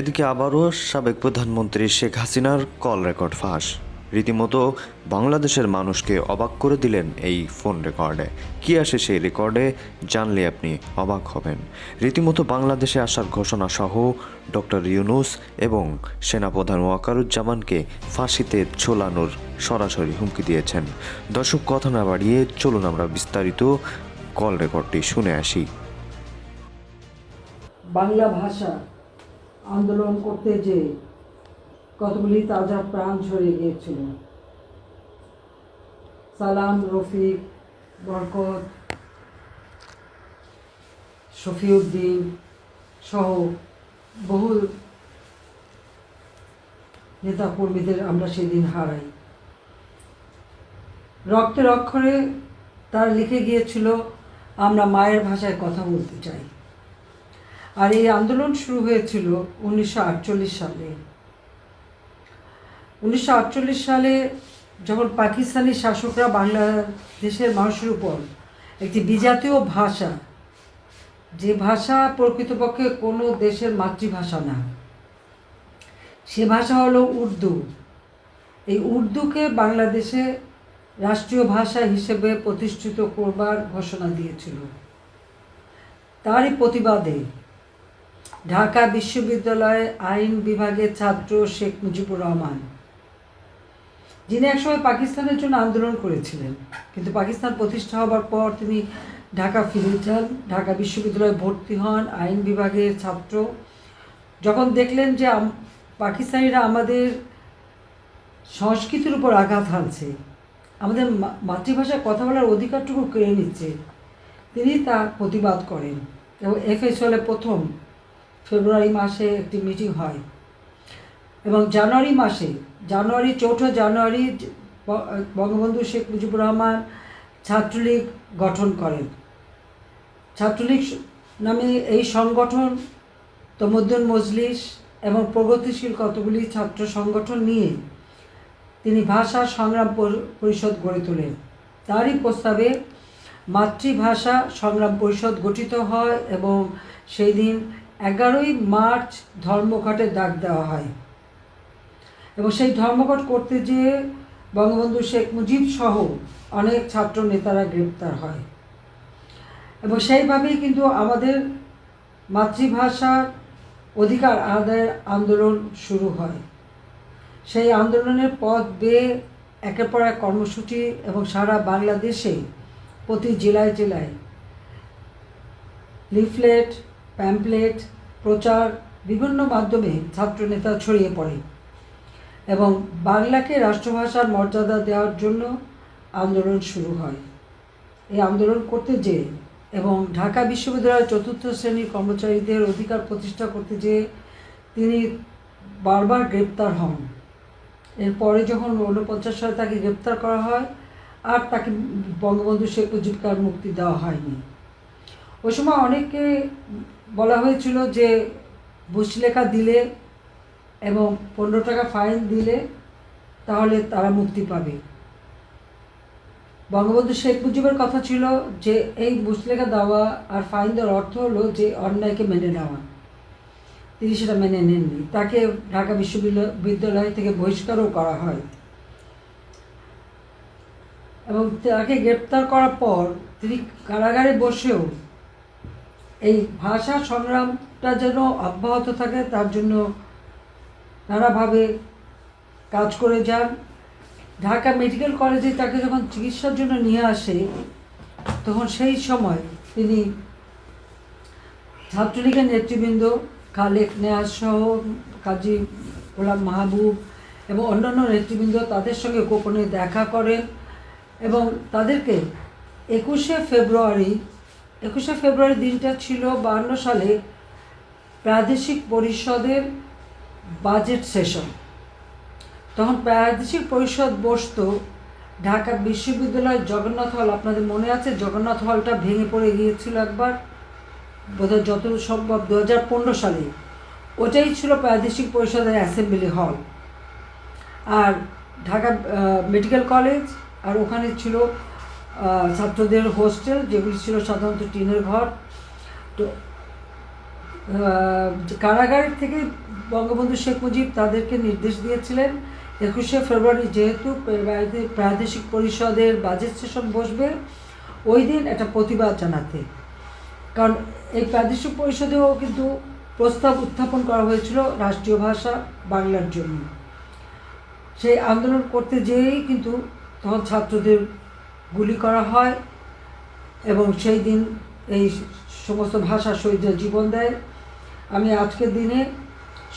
এদিকে আবারও সাবেক প্রধানমন্ত্রী শেখ হাসিনার কল রেকর্ড ফাঁস। রীতিমতো বাংলাদেশের মানুষকে অবাক করে দিলেন এই ফোন রেকর্ডে। কি আসে সেই রেকর্ডে জানলে আপনি অবাক হবেন। রীতিমতো বাংলাদেশে আসার ঘোষণা সহ ডক্টর ইউনুস এবং সেনাপ্রধান ওয়াকারুজ্জামানকে ফাঁসিতে ঝোলানোর সরাসরি হুমকি দিয়েছেন। দর্শক, কথা না বাড়িয়ে চলুন আমরা বিস্তারিত কল রেকর্ডটি শুনে আসি। বাংলা ভাষা আন্দোলন করতে যে কতগুলি তাজা প্রাণ ঝরে গিয়েছিল। সালাম, রফিক, বরকত, শফিউদ্দিন সহ বহু নেতা কর্মীদের আমরা সেদিন হারাই। রক্তের অক্ষরে তার লিখে গিয়েছিল, আমরা মায়ের ভাষায় কথা বলতে চাই। আর এই আন্দোলন শুরু হয়েছিল উনিশশো আটচল্লিশ সালে। উনিশশো আটচল্লিশ সালে যখন পাকিস্তানি শাসকরা বাংলাদেশের মানুষের উপর একটি বিজাতীয় ভাষা, যে ভাষা প্রকৃতপক্ষে কোনো দেশের মাতৃভাষা না, সে ভাষা হলো উর্দু। এই উর্দুকে বাংলাদেশে রাষ্ট্রীয় ভাষা হিসেবে প্রতিষ্ঠিত করবার ঘোষণা দিয়েছিল। তারই প্রতিবাদে ঢাকা বিশ্ববিদ্যালয়ে আইন বিভাগের ছাত্র শেখ মুজিবুর রহমান। যিনি একসময় পাকিস্তানের জন্য আন্দোলন করেছিলেন, কিন্তু পাকিস্তান প্রতিষ্ঠা হবার পর তিনি ঢাকা ফিরে যান। ঢাকা বিশ্ববিদ্যালয়ে ভর্তি হন আইন বিভাগের ছাত্র। যখন দেখলেন যে পাকিস্তানিরা আমাদের সংস্কৃতির উপর আঘাত হানছে, আমাদের মাতৃভাষায় কথা বলার অধিকারটুকু কেড়ে নিচ্ছে, তিনি তা প্রতিবাদ করেন। এবং এফএসএলে প্রথম ফেব্রুয়ারি মাসে একটি মিটিং হয়। এবং জানুয়ারি মাসে, জানুয়ারি, চৌঠা জানুয়ারি বঙ্গবন্ধু শেখ মুজিবুর রহমান ছাত্রলীগ গঠন করেন। ছাত্রলীগ নামে এই সংগঠন তমদ্দুন মজলিস এবং প্রগতিশীল কতগুলি ছাত্র সংগঠন নিয়ে তিনি ভাষা সংগ্রাম পরিষদ গড়ে তোলেন। তারই প্রস্তাবে মাতৃভাষা সংগ্রাম পরিষদ গঠিত হয় এবং সেই দিন এগারোই মার্চ ধর্মঘটের ডাক দেওয়া হয়। এবং সেই ধর্মঘট করতে যেয়ে বঙ্গবন্ধু শেখ মুজিব সহ অনেক ছাত্র নেতারা গ্রেপ্তার হয়। এবং সেইভাবেই কিন্তু আমাদের মাতৃভাষার অধিকার আদায়ের আন্দোলন শুরু হয়। সেই আন্দোলনের পথ বেয়ে একের পর এক কর্মসূচি এবং সারা বাংলাদেশে প্রতি জেলায় জেলায় লিফলেট প্যাম্পলেট, প্রচার, বিভিন্ন মাধ্যমে ছাত্রনেতা ছড়িয়ে পড়ে এবং বাংলাকে রাষ্ট্রভাষার মর্যাদা দেওয়ার জন্য আন্দোলন শুরু হয়। এই আন্দোলন করতে যেয়ে এবং ঢাকা বিশ্ববিদ্যালয়ের চতুর্থ শ্রেণির কর্মচারীদের অধিকার প্রতিষ্ঠা করতে যেয়ে তিনি বারবার গ্রেপ্তার হন। এরপরে যখন ঊনপঞ্চাশ সালে তাকে গ্রেপ্তার করা হয়, আর তাকে বঙ্গবন্ধু শেখ মুজিবকার মুক্তি দেওয়া হয়নি। ওই সময় অনেকে বলা হয়েছিল যে বুসলেখা দিলে এবং পনেরো টাকা ফাইন দিলে তাহলে তারা মুক্তি পাবে। বঙ্গবন্ধু শেখ মুজিবের কথা ছিল যে এই মুসলেখা দেওয়া আর ফাইন দেওয়ার অর্থ হলো যে অন্যায়কে মেনে নেওয়া। তিনি সেটা মেনে নেননি। তাকে ঢাকা বিশ্ববিদ্যালয় থেকে বহিষ্কারও করা হয়। এবং তাকে গ্রেপ্তার করার পর তিনি কারাগারে বসেও এই ভাষা সংগ্রামটা যেন অব্যাহত থাকে, তার জন্য নানাভাবে কাজ করে যান। ঢাকা মেডিকেল কলেজে তাকে যখন চিকিৎসার জন্য নিয়ে আসে, তখন সেই সময় তিনি ছাত্রলীগের নেতৃবৃন্দ খালেক নেয়াজ সহ কাজী গোলাম মাহবুব এবং অন্যান্য নেতৃবৃন্দ তাদের সঙ্গে গোপনে দেখা করেন এবং তাদেরকে একুশে ফেব্রুয়ারি একুশে ফেব্রুয়ারি দিনটা ছিল বাহান্ন সালে প্রাদেশিক পরিষদের বাজেট সেশন তখন প্রাদেশিক পরিষদ বসত ঢাকা বিশ্ববিদ্যালয়ের জগন্নাথ হল আপনাদের মনে আছে? জগন্নাথ হলটা ভেঙে পড়ে গিয়েছিল একবার, বোধহয় যত সম্ভব দু হাজার পনেরো সালে। ওটাই ছিল প্রাদেশিক পরিষদের অ্যাসেম্বলি হল আর ঢাকা মেডিকেল কলেজ আর ওখানে ছিল ছাত্রদের হোস্টেল, যেগুলি ছিল সাধারণত টিনের ঘর। তো কারাগারের থেকে বঙ্গবন্ধু শেখ মুজিব তাদেরকে নির্দেশ দিয়েছিলেন, একুশে ফেব্রুয়ারি যেহেতু প্রাদেশিক পরিষদের বাজেট সেশন বসবে, ওই দিন একটা প্রতিবাদ জানাতে। কারণ এই প্রাদেশিক পরিষদেও কিন্তু প্রস্তাব উত্থাপন করা হয়েছিল রাষ্ট্রীয় ভাষা বাংলার জন্য। সেই আন্দোলন করতে যেয়েই কিন্তু তখন ছাত্রদের গুলি করা হয় এবং সেই দিন এই সমস্ত ভাষা শহীদদের জীবন দেয়। আমি আজকের দিনে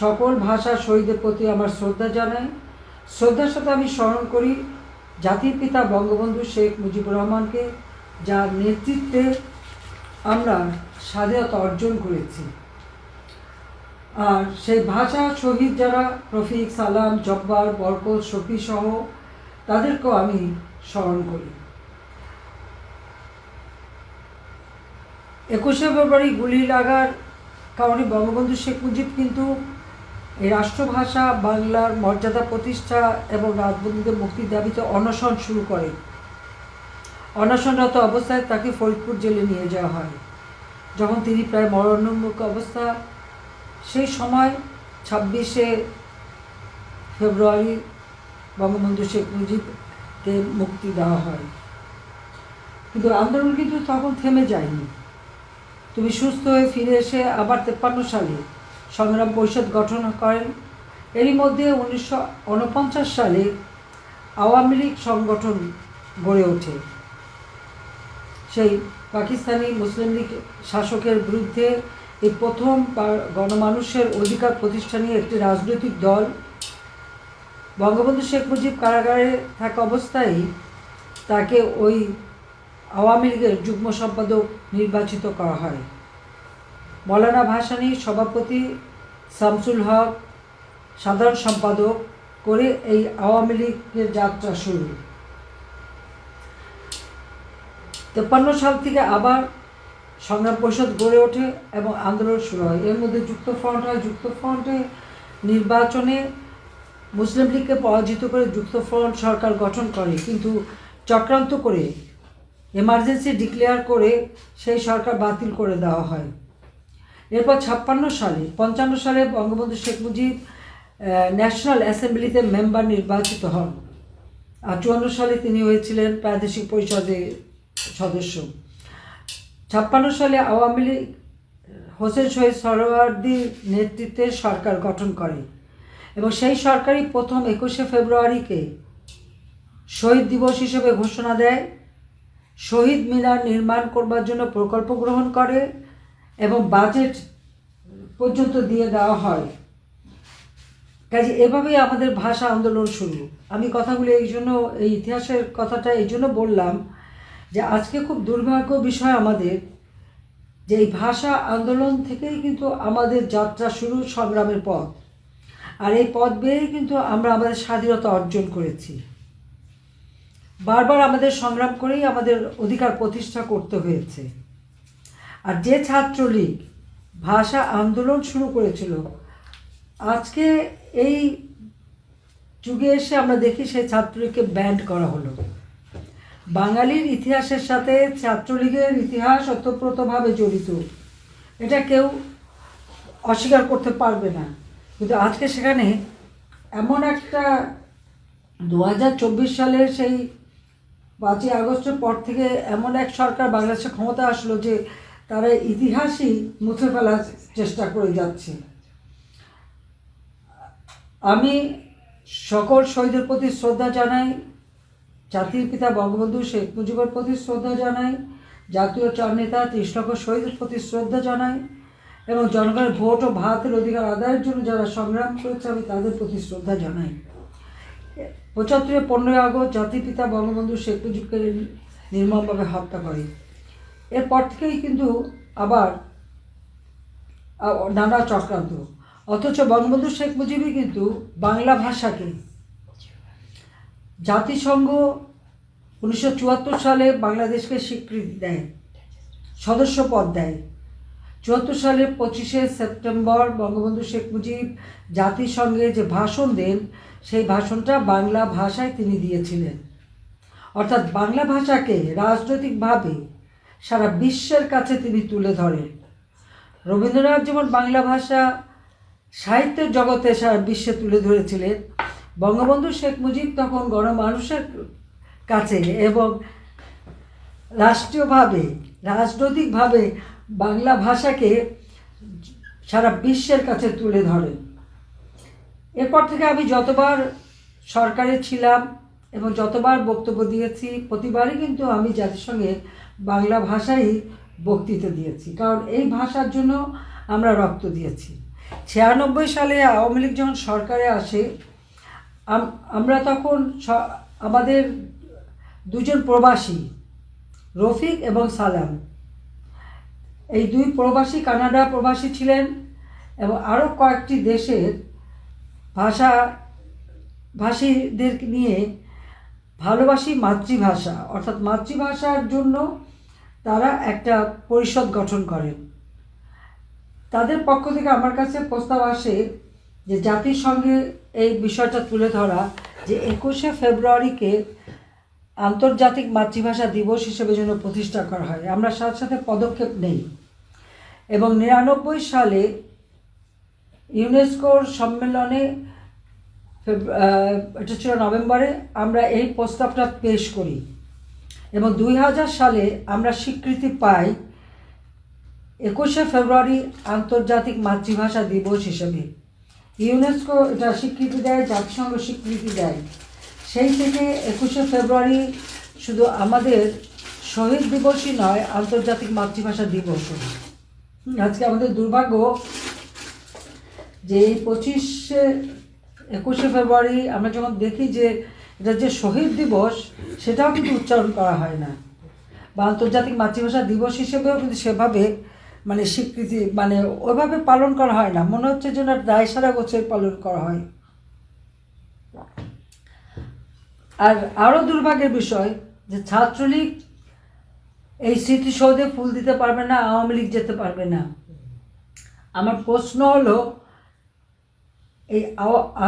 সকল ভাষা শহীদের প্রতি আমার শ্রদ্ধা জানাই। শ্রদ্ধার সাথে আমি স্মরণ করি জাতির পিতা বঙ্গবন্ধু শেখ মুজিবুর রহমানকে, যার নেতৃত্বে আমরা স্বাধীনতা অর্জন করেছি। আর সেই ভাষা শহীদ যারা, রফিক, সালাম, জব্বার, বরকত শফি সহ তাদেরকেও আমি স্মরণ করি। একুশে ফেব্রুয়ারি গুলি লাগার কারণে বঙ্গবন্ধু শেখ মুজিব কিন্তু এই রাষ্ট্রভাষা, বাংলার মর্যাদা প্রতিষ্ঠা এবং রাজবন্দীদের মুক্তির দাবিতে অনশন শুরু করে। অনশনরত অবস্থায় তাকে ফরিদপুর জেলে নিয়ে যাওয়া হয়। যখন তিনি প্রায় মরণোন্মুখ অবস্থা, সেই সময় ছাব্বিশে ফেব্রুয়ারি বঙ্গবন্ধু শেখ মুজিবকে মুক্তি দেওয়া হয়। কিন্তু আন্দোলন কিন্তু তখন থেমে যায়নি। তুমি সুস্থ হয়ে ফিরে এসে আবার তেপ্পান্ন সালে সংগ্রাম পরিষদ গঠন করেন। এরই মধ্যে উনিশশো উনপঞ্চাশ সালে আওয়ামী লীগ সংগঠন গড়ে ওঠে। সেই পাকিস্তানি মুসলিম লীগ শাসকের বিরুদ্ধে এই প্রথম গণমানুষের অধিকার প্রতিষ্ঠানে একটি রাজনৈতিক দল। বঙ্গবন্ধু শেখ মুজিব কারাগারে থাকা অবস্থায় তাকে ওই আওয়ামী লীগের যুগ্ম সম্পাদক নির্বাচিত করা হয়। মৌলানা ভাসানী সভাপতি শামসুল হক সাধারণ সম্পাদক করে এই আওয়ামী লীগের যাত্রা শুরু। তেপ্পান্ন সাল থেকে আবার সংগ্রাম পরিষদ গড়ে ওঠে এবং আন্দোলন শুরু হয়। এর মধ্যে যুক্ত ফ্রন্ট হয়। যুক্ত ফ্রন্টে নির্বাচনে মুসলিম লীগকে পরাজিত করে যুক্ত ফ্রন্ট সরকার গঠন করে, কিন্তু চক্রান্ত করে এমার্জেন্সি ডিক্লেয়ার করে সেই সরকার বাতিল করে দেওয়া হয়। এরপর ছাপ্পান্ন সালে, পঞ্চান্ন সালে বঙ্গবন্ধু শেখ মুজিব ন্যাশনাল অ্যাসেম্বলিতে মেম্বার নির্বাচিত হন। আর চুয়ান্ন সালে তিনি হয়েছিলেন প্রাদেশিক পরিষদের সদস্য। ছাপ্পান্ন সালে আওয়ামী লীগ, হোসেন শহীদ সরওয়ার্দির নেতৃত্বে সরকার গঠন করে এবং সেই সরকারই প্রথম একুশে ফেব্রুয়ারিকে শহীদ দিবস হিসেবে ঘোষণা দেয়। শহীদ মিনার নির্মাণ করবার জন্য প্রকল্প গ্রহণ করে এবং বাজেট পর্যন্ত দিয়ে দেওয়া হয়। কাজে এভাবেই আমাদের ভাষা আন্দোলন শুরু। আমি কথাগুলো এই জন্য, এই ইতিহাসের কথাটা এই জন্য বললাম যে আজকে খুব দুর্ভাগ্য বিষয় আমাদের যে এই ভাষা আন্দোলন থেকেই কিন্তু আমাদের যাত্রা শুরু সংগ্রামের পথ। আর এই পথ বেয়েই কিন্তু আমরা আমাদের স্বাধীনতা অর্জন করেছি। বারবার আমাদের সংগ্রাম করেই আমাদের অধিকার প্রতিষ্ঠা করতে হয়েছে। আর যে ছাত্রলীগ ভাষা আন্দোলন শুরু করেছিল, আজকে এই যুগে এসে আমরা দেখি সেই ছাত্রলীগকে ব্যান্ড করা হলো। বাঙালির ইতিহাসের সাথে ছাত্রলীগের ইতিহাস ওতপ্রোতভাবে জড়িত। এটা কেউ অস্বীকার করতে পারবে না। কিন্তু আজকে সেখানে এমন একটা দু সালের সেই পাঁচই আগস্টের পর থেকে এমন এক সরকার বাংলাদেশে ক্ষমতা আসলো যে তারা ইতিহাসই মুছে ফেলার চেষ্টা করে যাচ্ছে। আমি সকল শহীদের প্রতি শ্রদ্ধা জানাই, জাতির পিতা বঙ্গবন্ধু শেখ মুজিবের প্রতি শ্রদ্ধা জানাই, জাতীয় চার নেতা ত্রিশ লক্ষ শহীদের প্রতি শ্রদ্ধা জানাই এবং জনগণের ভোট ও ভাতের অধিকার আদায়ের জন্য যারা সংগ্রাম করেছে আমি তাদের প্রতি শ্রদ্ধা জানাই। পঁচাত্তরে পনেরোই আগস্ট জাতির পিতা বঙ্গবন্ধু শেখ মুজিবকে নির্মমভাবে হত্যা করে। এরপর থেকেই কিন্তু আবার নানা চক্রান্ত। অথচ বঙ্গবন্ধু শেখ মুজিবই কিন্তু বাংলা ভাষাকে জাতিসংঘ উনিশশো চুয়াত্তর সালে বাংলাদেশকে স্বীকৃতি দেয় সদস্য পদ দেয়। চুয়াত্তর সালের পঁচিশে সেপ্টেম্বর বঙ্গবন্ধু শেখ মুজিব জাতিসংঘে যে ভাষণ দেন, সেই ভাষণটা বাংলা ভাষায় তিনি দিয়েছিলেন। অর্থাৎ বাংলা ভাষাকে রাজনৈতিকভাবে সারা বিশ্বের কাছে তিনি তুলে ধরেন। রবীন্দ্রনাথ যেমন বাংলা ভাষা সাহিত্যের জগতে সারা বিশ্বে তুলে ধরেছিলেন, বঙ্গবন্ধু শেখ মুজিব তখন গণমানুষের কাছে এবং রাষ্ট্রীয়ভাবে, রাজনৈতিকভাবে বাংলা ভাষাকে সারা বিশ্বের কাছে তুলে ধরেন। এরপর থেকে আমি যতবার সরকারে ছিলাম এবং যতবার বক্তব্য দিয়েছি, প্রতিবারই কিন্তু আমি জাতিসংঘে বাংলা ভাষাই বক্তৃতা দিয়েছি। কারণ এই ভাষার জন্য আমরা রক্ত দিয়েছি। ছিয়ানব্বই সালে আওয়ামী লীগ যখন সরকারে আসে, আম- আমরা তখন আমাদের দুজন প্রবাসী, রফিক এবং সালাম। এই দুই প্রবাসী কানাডা প্রবাসী ছিলেন এবং আরও কয়েকটি দেশের ভাষা ভাষীদের নিয়ে ভালোবাসি মাতৃভাষা। অর্থাৎ মাতৃভাষার জন্য তারা একটা পরিষদ গঠন করেন। তাদের পক্ষ থেকে আমার কাছে প্রস্তাব আসে যে জাতিসংঘে এই বিষয়টা তুলে ধরা যে একুশে ফেব্রুয়ারিকে আন্তর্জাতিক মাতৃভাষা দিবস হিসেবে যেন প্রতিষ্ঠা করা হয়। আমরা সাথে সাথে পদক্ষেপ নেই। এবং নিরানব্বই সালে ইউনেস্কোর সম্মেলনে এটা ছিল নভেম্বরে, আমরা এই প্রস্তাবটা পেশ করি। এবং দুই হাজার সালে আমরা স্বীকৃতি পাই একুশে ফেব্রুয়ারি আন্তর্জাতিক মাতৃভাষা দিবস হিসেবে। ইউনেস্কো এটা স্বীকৃতি দেয়, জাতিসংঘ স্বীকৃতি দেয়। সেই থেকে একুশে ফেব্রুয়ারি শুধু আমাদের শহীদ দিবসই নয়, আন্তর্জাতিক মাতৃভাষা দিবসও। আজকে আমাদের দুর্ভাগ্য যে এই পঁচিশে একুশে ফেব্রুয়ারি আমরা যখন দেখি যে এটা যে শহীদ দিবস, সেটাও কিন্তু উচ্চারণ করা হয় না। বা আন্তর্জাতিক মাতৃভাষা দিবস হিসেবেও কিন্তু সেভাবে মানে স্বীকৃতি মানে ওইভাবে পালন করা হয় না। মনে হচ্ছে যেন দায় সারা গোছের পালন করা হয়। আর আরও দুর্ভাগ্যের বিষয় যে ছাত্রলীগ এই স্মৃতিসৌধে ফুল দিতে পারবে না, আওয়ামী লীগ যেতে পারবে না। আমার প্রশ্ন হলো, এই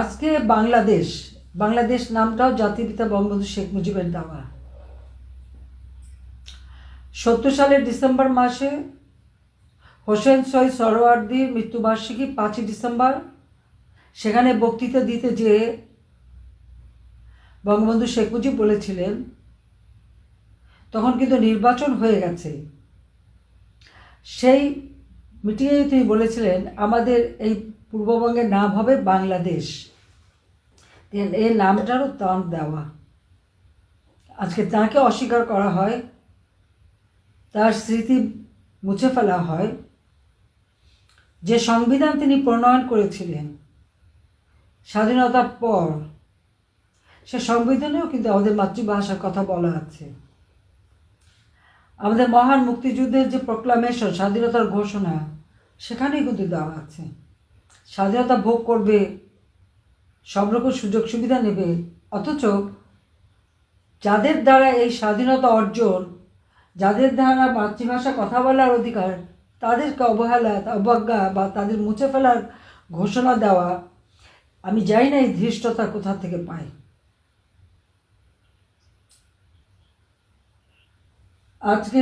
আজকে বাংলাদেশ বাংলাদেশ নামটাও জাতিপিতা বঙ্গবন্ধু শেখ মুজিবের দেওয়া। সত্তর সালের ডিসেম্বর মাসে হোসেন সৈয়দ সরোয়ার্দির মৃত্যুবার্ষিকী পাঁচই ডিসেম্বর। সেখানে বক্তৃতা দিতে যেয়ে বঙ্গবন্ধু শেখ মুজিব বলেছিলেন তখন কিন্তু নির্বাচন হয়ে গেছে। সেই মিটিংয়ে তিনি বলেছিলেন, আমাদের এই পূর্ববঙ্গের নাম হবে বাংলাদেশ। এই নামটারও টান দেওয়া। আজকে তাকে অস্বীকার করা হয়, তার স্মৃতি মুছে ফেলা হয়। যে সংবিধান তিনি প্রণয়ন করেছিলেন, স্বাধীনতার পর, সে সংবিধানেও কিন্তু আমাদের মাতৃভাষার কথা বলা আছে। আমাদের মহান মুক্তিযুদ্ধের যে প্রোক্লামেশন স্বাধীনতার ঘোষণা, সেখানেই কিন্তু দেওয়া আছে। স্বাধীনতা ভোগ করবে, সব রকম সুযোগ সুবিধা নেবে, অথচ যাদের দ্বারা এই স্বাধীনতা অর্জন, যাদের দ্বারা মাতৃভাষা কথা বলার অধিকার, তাদেরকে অবহেলা, অবজ্ঞা বা তাদের মুছে ফেলার ঘোষণা দেওয়া, আমি জানি না এই ধৃষ্টতা কোথা থেকে পাই আজকে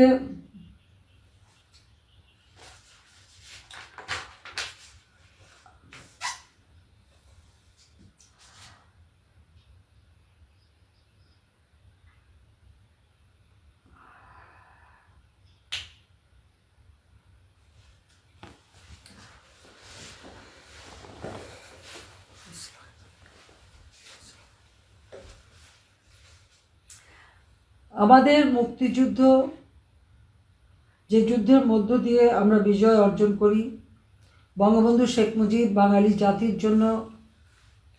আমাদের মুক্তিযুদ্ধ, যে যুদ্ধের মধ্য দিয়ে আমরা বিজয় অর্জন করি, বঙ্গবন্ধু শেখ মুজিব বাঙালি জাতির জন্য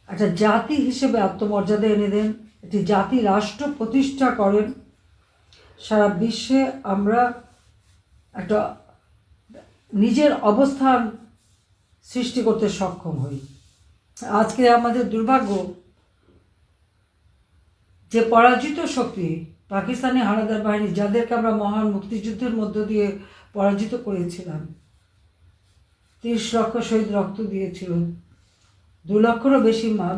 একটা জাতি হিসেবে আত্মমর্যাদা এনে দেন, একটি জাতি রাষ্ট্র প্রতিষ্ঠা করেন। সারা বিশ্বে আমরা একটা নিজের অবস্থান সৃষ্টি করতে সক্ষম হই। আজকে আমাদের দুর্ভাগ্য যে পরাজিত শক্তি পাকিস্তানি হানাদার বাহিনী, যাদেরকে আমরা মহান মুক্তিযুদ্ধের মধ্য দিয়ে পরাজিত করেছিলাম, তিরিশ লক্ষ শহীদ রক্ত দিয়েছিল, দু লক্ষেরও বেশি মা